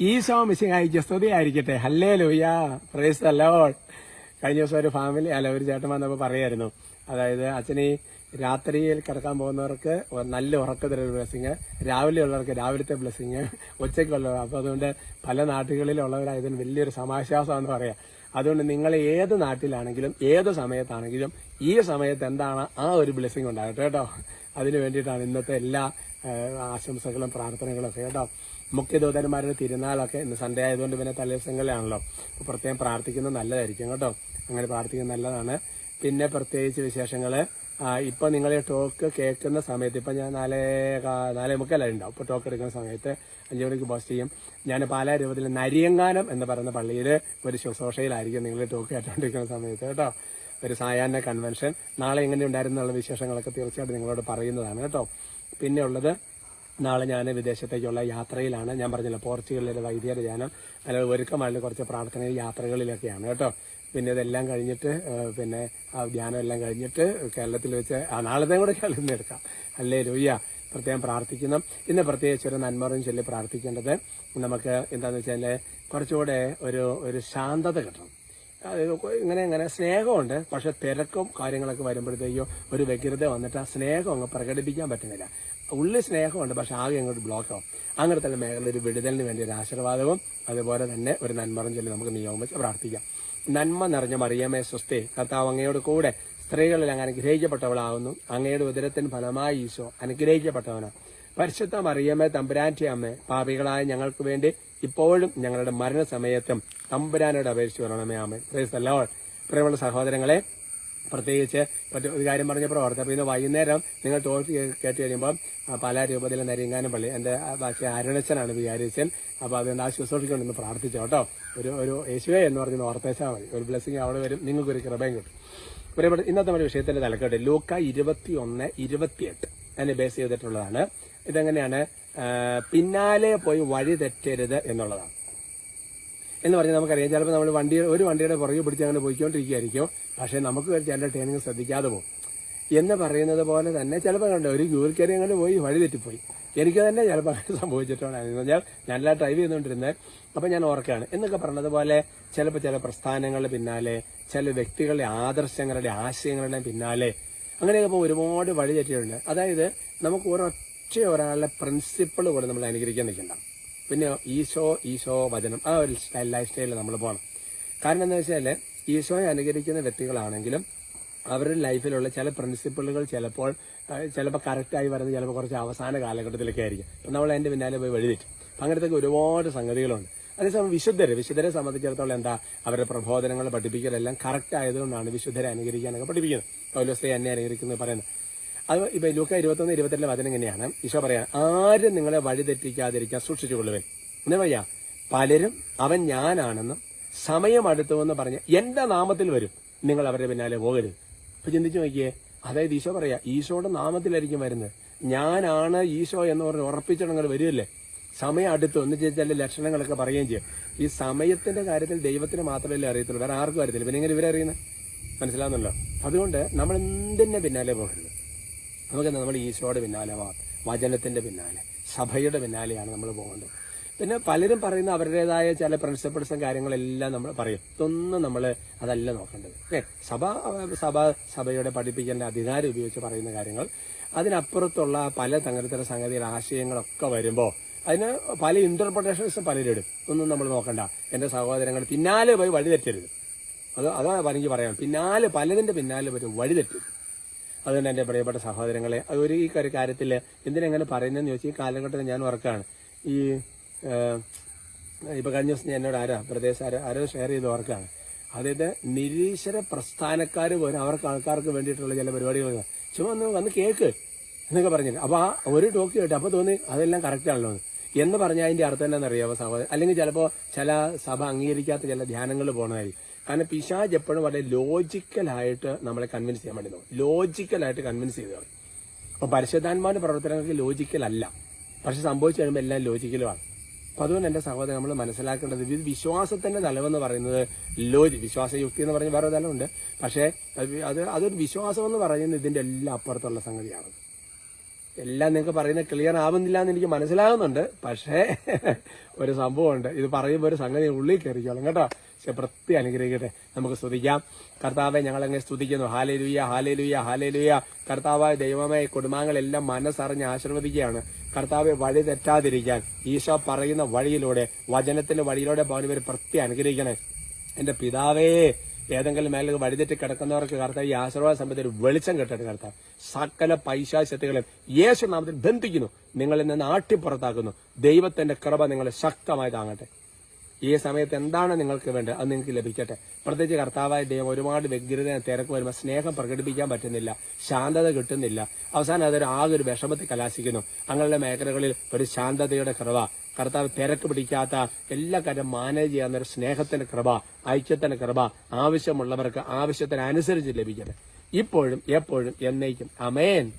ഈശോ മിശിഹായിക്ക് സ്തുതി ആയിരിക്കട്ടെ. ഹല്ലേ ലൂയ. പ്രൈസ് അല്ലോ കഴിഞ്ഞ ദിവസം ഒരു ഫാമിലി അല്ല ഒരു ചേട്ടൻ വന്നപ്പോൾ പറയായിരുന്നു. അതായത് അച്ഛനെ രാത്രിയിൽ കിടക്കാൻ പോകുന്നവർക്ക് നല്ല ഉറക്കത്തിലൊരു ബ്ലെസ്സിങ് രാവിലെ ഉള്ളവർക്ക് രാവിലത്തെ ബ്ലെസ്സിങ് ഉള്ളവർ അപ്പോൾ അതുകൊണ്ട് പല നാട്ടുകളിലുള്ളവരായതിന് വലിയൊരു സമാശ്വാസമെന്ന് പറയാം. അതുകൊണ്ട് നിങ്ങൾ ഏത് നാട്ടിലാണെങ്കിലും ഏത് സമയത്താണെങ്കിലും ഈ സമയത്ത് എന്താണ് ആ ഒരു ബ്ലെസ്സിങ് ഉണ്ടാകട്ടെ കേട്ടോ. അതിന് വേണ്ടിയിട്ടാണ് ഇന്നത്തെ എല്ലാ ആശംസകളും പ്രാർത്ഥനകളും ഒക്കെ കേട്ടോ. മുഖ്യദൂതന്മാരുടെ തിരുനാളൊക്കെ ഇന്ന് സൺഡേ ആയതുകൊണ്ട് പിന്നെ തലേദിവസങ്ങളിലാണല്ലോ. അപ്പോൾ പ്രത്യേകം പ്രാർത്ഥിക്കുന്നത് നല്ലതായിരിക്കും കേട്ടോ. അങ്ങനെ പ്രാർത്ഥിക്കുന്നത് നല്ലതാണ്. പിന്നെ പ്രത്യേകിച്ച് വിശേഷങ്ങൾ ഇപ്പം നിങ്ങൾ ടോക്ക് കേൾക്കുന്ന സമയത്ത് ഇപ്പം ഞാൻ നാലേ നാലേ മുക്കല്ല ഉണ്ടാവും. ഇപ്പോൾ ടോക്ക് എടുക്കുന്ന സമയത്ത് അഞ്ചു മണിക്ക് പോസ്റ്റ് ചെയ്യും. ഞാൻ പാലാ രൂപത്തിൽ നരിയങ്കാനം എന്ന് പറയുന്ന പള്ളിയിൽ ഒരു ശുശ്രൂഷയിലായിരിക്കും നിങ്ങൾ ടോക്ക് കേട്ടോണ്ടിരിക്കുന്ന സമയത്ത് കേട്ടോ. ഒരു സായാഹ്ന കൺവെൻഷൻ നാളെ എങ്ങനെ ഉണ്ടായിരുന്നുള്ള വിശേഷങ്ങളൊക്കെ തീർച്ചയായിട്ടും നിങ്ങളോട് പറയുന്നതാണ് കേട്ടോ. പിന്നെ ഉള്ളത് നാളെ ഞാൻ വിദേശത്തേക്കുള്ള യാത്രയിലാണ്. ഞാൻ പറഞ്ഞില്ല പോർച്ചുഗലിലെ വൈദ്യരുടെ ധ്യാനം അല്ലെങ്കിൽ ഒരുക്കമായിട്ട് കുറച്ച് പ്രാർത്ഥന യാത്രകളിലൊക്കെയാണ് കേട്ടോ. പിന്നെ ഇതെല്ലാം കഴിഞ്ഞിട്ട് പിന്നെ ആ ധ്യാനം എല്ലാം കഴിഞ്ഞിട്ട് കേരളത്തിൽ വെച്ച് ആ നാളത്തെ കൂടെ കേരളത്തിൽ എടുക്കാം. അല്ലേ രൂയ്യ പ്രത്യേകം പ്രാർത്ഥിക്കുന്നു. ഇന്ന് പ്രത്യേകിച്ച് ഒരു നന്മറും ചൊല്ലി പ്രാർത്ഥിക്കേണ്ടത് നമുക്ക് എന്താണെന്ന് വെച്ചാൽ കുറച്ചുകൂടെ ഒരു ഒരു ശാന്തത കിട്ടണം. ഇങ്ങനെ ഇങ്ങനെ സ്നേഹമുണ്ട്. പക്ഷെ തിരക്കും കാര്യങ്ങളൊക്കെ വരുമ്പോഴത്തേക്കും ഒരു വ്യഗ്രത വന്നിട്ട് ആ സ്നേഹം അങ്ങ് പ്രകടിപ്പിക്കാൻ പറ്റുന്നില്ല. ഉള്ളിൽ സ്നേഹമുണ്ട് പക്ഷെ ആകെ അങ്ങോട്ട് ബ്ലോക്ക് ആവും അങ്ങനത്തെ മേഖലയിൽ ഒരു വിടുതലിന് വേണ്ടി ഒരു ആശീർവാദവും അതുപോലെ തന്നെ ഒരു നന്മറും ചൊല്ലി നമുക്ക് നിയോഗം വെച്ച് പ്രാർത്ഥിക്കാം. നന്മ നിറഞ്ഞ മറിയമേ സ്വസ്തി കർത്താവ് അങ്ങയോട് കൂടെ സ്ത്രീകളിൽ അങ്ങ് അനുഗ്രഹിക്കപ്പെട്ടവളാവുന്നു. അങ്ങയുടെ ഉദരത്തിന് ഫലമായി ഈശോ അനുഗ്രഹിക്കപ്പെട്ടവനാണ്. പരിശുദ്ധ മറിയമ്മേ തമ്പുരാറ്റി അമ്മ പാപികളായ ഞങ്ങൾക്ക് വേണ്ടി ഇപ്പോഴും ഞങ്ങളുടെ മരണസമയത്തും തമ്പുരാനോട് അപേക്ഷിച്ച് വരണമേ ആമേ പ്രൈസ് ലോർഡ് പ്രിയമുള്ള സഹോദരങ്ങളെ പ്രത്യേകിച്ച് മറ്റു ഒരു കാര്യം പറഞ്ഞപ്പോൾ ഓർത്ത് അപ്പോൾ ഇന്ന് വൈകുന്നേരം നിങ്ങൾ തോൽക്ക് കേട്ട് കഴിയുമ്പോൾ പല രൂപത്തിലെ നരിങ്ങാനം പള്ളി എന്റെ ബാക്കി അരുണച്ചനാണ് വിചാരിച്ചൻ അപ്പോൾ അതുകൊണ്ട് ആ ശുശ്രൂഷിക്കൊണ്ടൊന്ന് പ്രാർത്ഥിച്ചോ കേട്ടോ. ഒരു ഒരു യേശുവേ എന്ന് പറഞ്ഞ് ഓർത്തേച്ചാൽ മതി. ഒരു ബ്ലെസ്സിങ് അവിടെ വരും. നിങ്ങൾക്കൊരു കൃപയും കിട്ടും. പ്രിയപ്പെട്ട ഇന്നത്തെ നമ്മുടെ വിഷയത്തിന്റെ തലക്കെട്ട് ലൂക്ക ഇരുപത്തി ഒന്ന് ഇരുപത്തിയെട്ട്. അതിനെ ബേസ് ചെയ്തിട്ടുള്ളതാണ്. ഇതെങ്ങനെയാണ്? പിന്നാലെ പോയി വഴി തെറ്റരുത് എന്നുള്ളതാണ്. എന്ന് പറഞ്ഞാൽ നമുക്കറിയാം. ചിലപ്പോൾ നമ്മൾ വണ്ടി ഒരു വണ്ടിയുടെ പുറകെ പിടിച്ച് അങ്ങനെ പോയിക്കൊണ്ടിരിക്കുകയായിരിക്കും. പക്ഷേ നമുക്ക് ചില ട്രെയിനിങ് ശ്രദ്ധിക്കാതെ പോകും. എന്ന് പറയുന്നത് പോലെ തന്നെ ചിലപ്പോൾ കണ്ടോ ഒരു ക്യൂർ കയറി അങ്ങനെ പോയി വഴി തെറ്റിപ്പോയി. എനിക്ക് തന്നെ ചിലപ്പോൾ അങ്ങനെ സംഭവിച്ചിട്ടുണ്ടായിരുന്നു ഞാൻ ഞാനെല്ലാം ഡ്രൈവ് ചെയ്തുകൊണ്ടിരുന്നത്. അപ്പം ഞാൻ ഓർക്കുകയാണ്. എന്നൊക്കെ പറഞ്ഞതുപോലെ ചിലപ്പോൾ ചില പ്രസ്ഥാനങ്ങളുടെ പിന്നാലെ ചില വ്യക്തികളുടെ ആദർശങ്ങളുടെ ആശയങ്ങളുടെ പിന്നാലെ അങ്ങനെയൊക്കെ ഇപ്പോൾ ഒരുപാട് വഴി തെറ്റിയിട്ടുണ്ട്. അതായത് നമുക്ക് ഒരൊറ്റ ഒരാളുടെ പ്രിൻസിപ്പിൾ പോലെ നമ്മൾ അനുകരിക്കാൻ നിൽക്കണ്ട. പിന്നെ ഈശോ ഈശോ വചനം. ആ ഒരു സ്റ്റൈൽ ലൈഫ് സ്റ്റൈലിൽ നമ്മൾ പോകണം കാരണം എന്താ വെച്ചാൽ ഈശോയെ അനുകരിക്കുന്ന വ്യക്തികളാണെങ്കിലും അവരുടെ ലൈഫിലുള്ള ചില പ്രിൻസിപ്പിളുകൾ ചിലപ്പോൾ ചിലപ്പോൾ കറക്റ്റായി വരുന്നത് ചിലപ്പോൾ കുറച്ച് അവസാന കാലഘട്ടത്തിലൊക്കെ ആയിരിക്കും. നമ്മൾ അതിന്റെ പിന്നാലെ പോയി വഴിതെറ്റും. അപ്പം അങ്ങനത്തെ ഒരുപാട് സംഗതികളുണ്ട്. അതേസമയം വിശുദ്ധരെ വിശുദ്ധരെ സംബന്ധിച്ചിടത്തോളം എന്താ? അവരുടെ പ്രബോധനങ്ങൾ പഠിപ്പിക്കലെല്ലാം കറക്റ്റ് ആയതുകൊണ്ടാണ് വിശുദ്ധരെ അനുകരിക്കാനൊക്കെ പഠിപ്പിക്കുന്നത്. പൗലോസ്തയെ എന്നെ അനുകരിക്കുന്നത് പറയുന്നത്. അത് ഇപ്പൊ ലൂക്ക ഇരുപത്തൊന്ന് ഇരുപത്തിരണ്ട് വചനം ഇങ്ങനെയാണ്. ഈശോ പറയാ ആരും നിങ്ങളെ വഴിതെറ്റിക്കാതിരിക്കാൻ സൂക്ഷിച്ചുകൊള്ളുവൻ. എന്നാ പറയാ പലരും അവൻ ഞാനാണെന്നും സമയം അടുത്തുവെന്ന് പറഞ്ഞ് എന്റെ നാമത്തിൽ വരും. നിങ്ങൾ അവരുടെ പിന്നാലെ പോകരുത്. അപ്പൊ ചിന്തിച്ചു നോക്കിയേ അതായത് ഈശോ പറയാ ഈശോയുടെ നാമത്തിലായിരിക്കും വരുന്നത്. ഞാനാണ് ഈശോ എന്ന് പറഞ്ഞ് ഉറപ്പിച്ചിടങ്ങൾ വരുമല്ലേ സമയം അടുത്ത് ഒന്ന് ചോദിച്ചാൽ ലക്ഷണങ്ങളൊക്കെ പറയുകയും ചെയ്യും. ഈ സമയത്തിന്റെ കാര്യത്തിൽ ദൈവത്തിന് മാത്രമല്ലേ അറിയത്തുള്ളൂ. വേറെ ആർക്കും അറിയത്തില്ല. പിന്നെ ഇങ്ങനെ ഇവരറിയുന്നത് മനസ്സിലാവുന്നല്ലോ അതുകൊണ്ട് നമ്മൾ എന്തിന്റെ പിന്നാലെ പോകരുത്? നമുക്ക് നമ്മൾ ഈശോയുടെ പിന്നാലെ വചനത്തിന്റെ പിന്നാലെ സഭയുടെ പിന്നാലെയാണ് നമ്മൾ പോകേണ്ടത്. പിന്നെ പലരും പറയുന്ന അവരുടേതായ ചില പ്രിൻസിപ്പിൾസും കാര്യങ്ങളെല്ലാം നമ്മൾ പറയും. ഇതൊന്നും നമ്മൾ അതല്ല നോക്കേണ്ടത്. ഏ സഭ സഭ സഭയുടെ പഠിപ്പിക്കേണ്ട അധികാരം ഉപയോഗിച്ച് പറയുന്ന കാര്യങ്ങൾ. അതിനപ്പുറത്തുള്ള പല തങ്ങരത്തര സംഗതിയിൽ ആശയങ്ങളൊക്കെ വരുമ്പോൾ അതിന് പല ഇന്റർപ്രിട്ടേഷൻസും പലരിടും. ഒന്നും നമ്മൾ നോക്കണ്ട. എന്റെ സഹോദരങ്ങൾ പിന്നാലെ പോയി വഴി തെറ്റരുത് അത് അതാ എനിക്ക് പറയാം പിന്നാലെ പലതിന്റെ പിന്നാലെ വരും വഴി തെറ്റരുത് അതുകൊണ്ട് എന്റെ പ്രിയപ്പെട്ട സഹോദരങ്ങളെ. ഒരു ഈ കാര്യത്തിൽ എന്തിനെങ്ങനെ പറയുന്നതെന്ന് ചോദിച്ചാൽ ഈ കാലഘട്ടത്തിൽ ഞാൻ ഓർക്കാണ് ഈ ഇപ്പോൾ ഇപ്പൊ കഴിഞ്ഞ ദിവസം എന്നോട് ആരാ പ്രദേശം ആരോ ആരോ ഷെയർ ചെയ്ത് ഓർക്കാണ് അതായത് നിരീശ്വര പ്രസ്ഥാനക്കാർ പോലും അവർക്ക് ആൾക്കാർക്ക് വേണ്ടിയിട്ടുള്ള ചില പരിപാടികൾ ചുമ്മാ ഒന്ന് വന്ന് കേക്ക് എന്നൊക്കെ പറഞ്ഞിട്ട്. അപ്പോൾ ആ ഒരു ടോക്ക് കേട്ട് അപ്പോൾ തോന്നി അതെല്ലാം കറക്റ്റ് ആണല്ലോ എന്ന്. പറഞ്ഞാൽ അതിന്റെ അർത്ഥം എന്താണെന്ന് അറിയാമോ സഹോദരൻ അല്ലെങ്കിൽ ചിലപ്പോൾ ചില സഭ അംഗീകരിക്കാത്ത ചില ധ്യാനങ്ങൾ പോകണതായിരിക്കും കാരണം പിശാജ് എപ്പോഴും വളരെ ലോജിക്കലായിട്ട് നമ്മളെ കൺവിൻസ് ചെയ്യാൻ വേണ്ടി നോക്കും. ലോജിക്കലായിട്ട് കൺവിൻസ് ചെയ്തതാണ് അപ്പൊ പരിശുദ്ധാത്മാവിന്റെ പ്രവർത്തനങ്ങൾക്ക് ലോജിക്കലല്ല പക്ഷെ സംഭവിച്ചു കഴിയുമ്പോൾ എല്ലാം ലോജിക്കലുമാണ് അപ്പൊ അതുകൊണ്ട് എന്റെ സഹോദരൻ നമ്മൾ മനസ്സിലാക്കേണ്ടത് ഇത് വിശ്വാസത്തിന്റെ തലവെന്ന് പറയുന്നത് ലോജി വിശ്വാസയുക്തി എന്ന് പറഞ്ഞ് വേറെ തലമുണ്ട് പക്ഷേ അത് അതൊരു വിശ്വാസം എന്ന് പറയുന്നത് ഇതിന്റെ എല്ലാം അപ്പുറത്തുള്ള സംഗതിയാണ്. എല്ലാം നിങ്ങൾക്ക് പറയുന്നത് ക്ലിയർ ആവുന്നില്ല എന്ന് എനിക്ക് മനസ്സിലാകുന്നുണ്ട്. പക്ഷേ ഒരു സംഭവമുണ്ട്. ഇത് പറയുമ്പോൾ ഒരു സംഗതി ഉള്ളിൽ കയറിക്കോളും കേട്ടോ. പക്ഷെ വൃത്തി അനുഗ്രഹിക്കട്ടെ. നമുക്ക് സ്തുതിക്കാം. കർത്താവെ ഞങ്ങൾ അങ്ങനെ സ്തുതിക്കുന്നു. Hallelujah hallelujah hallelujah. കർത്താവായ ദൈവമായ കുടുംബാംഗങ്ങളെല്ലാം മനസ്സറിഞ്ഞ് ആശീർവദിക്കുകയാണ്. കർത്താവെ വഴി തെറ്റാതിരിക്കാൻ ഈശോ പറയുന്ന വഴിയിലൂടെ വചനത്തിന്റെ വഴിയിലൂടെ പോകാൻ ഇവർ അനുഗ്രഹിക്കണേ. എന്റെ പിതാവേ ഏതെങ്കിലും മേലെ വഴിതെറ്റി കിടക്കുന്നവർക്ക് കർത്താവ് ഈ ആശീർവാദ സമയത്ത് ഒരു വെളിച്ചം കെട്ടിട്ട് കർത്താവ്. സകല പൈശാശക്തികളെ യേശു നാമത്തിൽ ബന്ധിക്കുന്നു. നിങ്ങളിൽ നിന്ന് ആട്ടിപ്പുറത്താക്കുന്നു. ദൈവത്തിന്റെ കൃപ നിങ്ങളെ ശക്തമായി താങ്ങട്ടെ. ഈ സമയത്ത് എന്താണ് നിങ്ങൾക്ക് വേണ്ടത്? അത് നിങ്ങൾക്ക് ലഭിക്കട്ടെ. പ്രത്യേകിച്ച് കർത്താവായ ദൈവം ഒരുപാട് വ്യഗ്രത തിരക്ക് വരുമ്പോൾ സ്നേഹം പ്രകടിപ്പിക്കാൻ പറ്റുന്നില്ല. ശാന്തത കിട്ടുന്നില്ല. അവസാനം അതൊരു ആകെ ഒരു വിഷമത്തിൽ കലാശിക്കുന്നു. അങ്ങനെയുള്ള മേഖലകളിൽ ഒരു ശാന്തതയുടെ കൃപ കർത്താവ് തിരക്ക് പിടിക്കാത്ത എല്ലാ കാര്യം മാനേജ് ചെയ്യാവുന്ന ഒരു സ്നേഹത്തിന്റെ കൃപ ഐക്യത്തിന്റെ കൃപ ആവശ്യമുള്ളവർക്ക് ആവശ്യത്തിനനുസരിച്ച് ലഭിക്കട്ടെ. ഇപ്പോഴും എപ്പോഴും എന്നേക്കും. അമേൻ